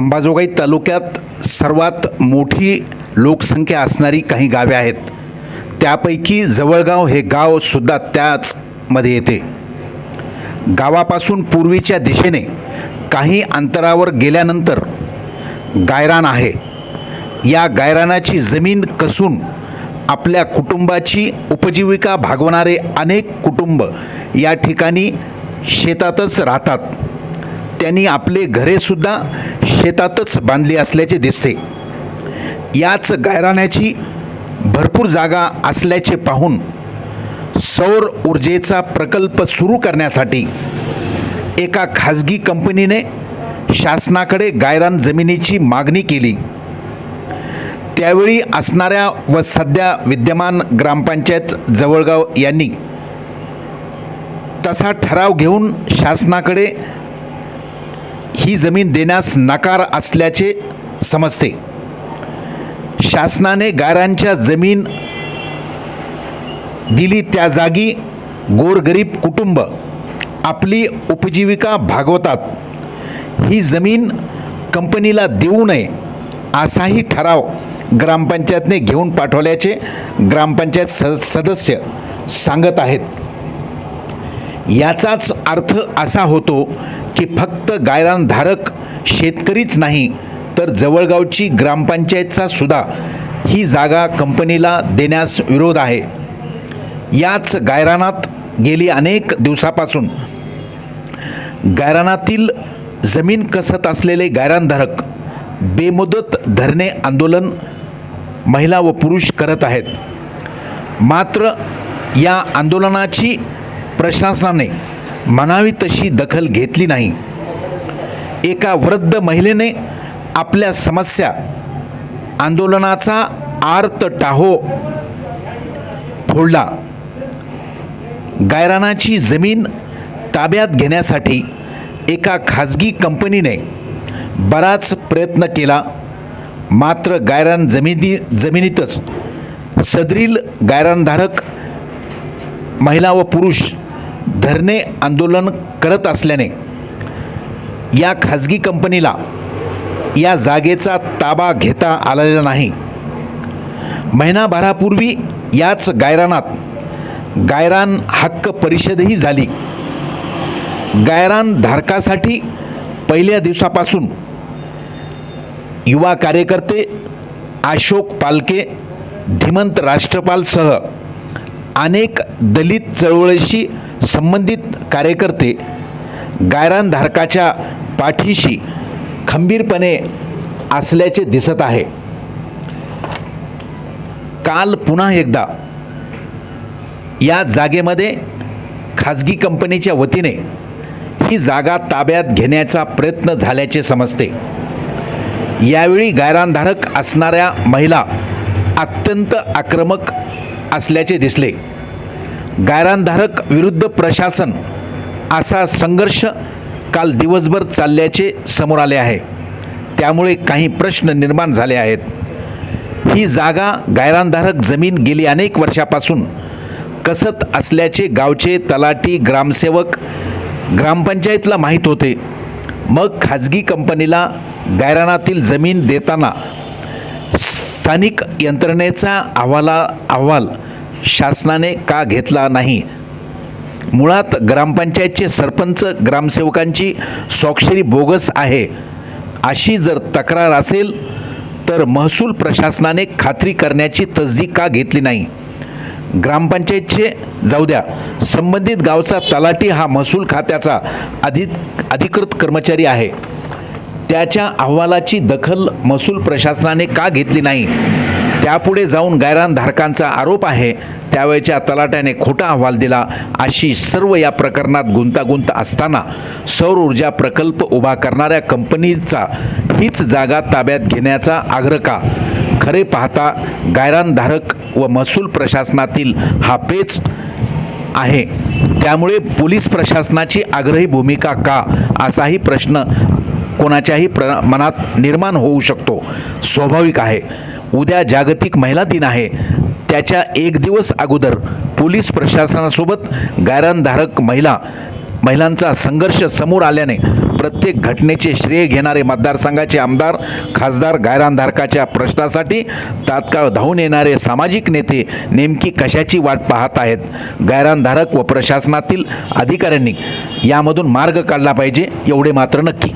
अंबाजोगाई तालुक्यात सर्वात मोठी लोकसंख्या असणारी काही गावे आहेत. त्यापैकी जवळगाव हे गावसुद्धा त्याचमध्ये येते. गावापासून पूर्वीच्या दिशेने काही अंतरावर गेल्यानंतर गायरान आहे. या गायरानाची जमीन कसून आपल्या कुटुंबाची उपजीविका भागवणारे अनेक कुटुंब या ठिकाणी शेतातच राहतात. त्यांनी आपले घरेसुद्धा शेतातच बांधली असल्याचे दिसते. याच गायराण्याची भरपूर जागा असल्याचे पाहून सौर ऊर्जेचा प्रकल्प सुरू करण्यासाठी एका खाजगी कंपनीने शासनाकडे गायरान जमिनीची मागणी केली. त्यावेळी असणाऱ्या व सध्या विद्यमान ग्रामपंचायत जवळगाव यांनी तसा ठराव घेऊन शासनाकडे ही जमीन देण्यास नकार असल्याचे समजते. शासनाने गायरांच्या जमीन दिली त्या जागी गोरगरीब कुटुंब आपली उपजीविका भागवतात. ही जमीन कंपनीला देऊ नये असाही ठराव ग्रामपंचायतने घेऊन पाठवल्याचे ग्रामपंचायत स सदस्य सांगत आहेत. याचाच अर्थ असा होतो की फक्त गायरानधारक शेतकरीच नाही तर जवळगावची ग्रामपंचायतचा सुद्धा ही जागा कंपनीला देण्यास विरोध आहे. याच गायरानात गेली अनेक दिवसापासून. गायरानातील जमीन कसत असलेले गायरानधारक बेमुदत धरणे आंदोलन महिला व पुरुष करत आहेत. मात्र या आंदोलनाची प्रशासनाने म्हणावी तशी दखल घेतली नाही. एका वृद्ध महिलेने आपल्या समस्या आंदोलनाचा आर्त टाहो फोडला. गायरानाची जमीन ताब्यात घेण्यासाठी एका खाजगी कंपनीने बराच प्रयत्न केला. मात्र गायरान जमिनी जमिनीतच सदरील गायरानधारक महिला व पुरुष धरणे आंदोलन करत असल्याने या खाजगी कंपनीला या जागेचा ताबा घेता आलेला नाही. महिनाभरापूर्वी याच गायरानात गायरान हक्क परिषदही झाली. गायरान धारकासाठी पहिल्या दिवसापासून युवा कार्यकर्ते अशोक पालके धीमंत राष्ट्रपालसह अनेक दलित चळवळीशी संबंधित कार्यकर्ते गायरानधारकाच्या पाठीशी खंबीरपणे असल्याचे दिसत आहे. काल पुन्हा एकदा या जागेमध्ये खाजगी कंपनीच्या वतीने ही जागा ताब्यात घेण्याचा प्रयत्न झाल्याचे समजते. यावेळी गायरानधारक असणाऱ्या महिला अत्यंत आक्रमक असल्याचे दिसले. गायरानधारक विरुद्ध प्रशासन असा संघर्ष काल दिवसभर चालल्याचे समोर आले आहे. त्यामुळे काही प्रश्न निर्माण झाले आहेत. ही जागा गायरानधारक जमीन गेली अनेक वर्षापासून कसत असल्याचे गावचे तलाटी ग्रामसेवक ग्रामपंचायतला माहीत होते. मग खाजगी कंपनीला गायरानातील जमीन देताना स्थानिक यंत्रणेचा अहवाला अहवाल शासनाने का घेतला नाही? मुळात ग्रामपंचायतचे सरपंच ग्रामसेवकांची स्वाक्षरी बोगस आहे. अशी जर तक्रार असेल तर महसूल प्रशासनाने खात्री करण्याची तसदी का घेतली नाही? ग्रामपंचायतचे जाऊ द्या संबंधित गावचा तलाठी हा महसूल खात्याचा अधि अधिकृत कर्मचारी आहे. त्याच्या अहवालाची दखल महसूल प्रशासनाने का घेतली नाही? त्यापुढे जाऊन गायरानधारकांचा आरोप आहे. त्यावेळच्या तलाट्याने खोटा अहवाल दिला. अशी सर्व या प्रकरणात गुंतागुंत असताना सौर ऊर्जा प्रकल्प उभा करणाऱ्या कंपनीचा हीच जागा ताब्यात घेण्याचा आग्रह का? खरे पाहता गायरानधारक व महसूल प्रशासनातील हा पेच आहे. त्यामुळे पोलीस प्रशासनाची आग्रही भूमिका का? असाही प्रश्न कोणाच्याही प्र मनात निर्माण होऊ शकतो. स्वाभाविक आहे. उद्या जागतिक महिला दिन आहे. त्याच्या एक दिवस अगोदर पोलीस प्रशासनासोबत गायरानधारक महिला महिलांचा संघर्ष समोर आल्याने प्रत्येक घटनेचे श्रेय घेणारे मतदारसंघाचे आमदार खासदार गायरानधारकाच्या प्रश्नासाठी तात्काळ धावून येणारे सामाजिक नेते नेमकी कशाची वाट पाहत आहेत? गायरानधारक व प्रशासनातील अधिकाऱ्यांनी यामधून मार्ग काढला पाहिजे एवढे मात्र नक्की.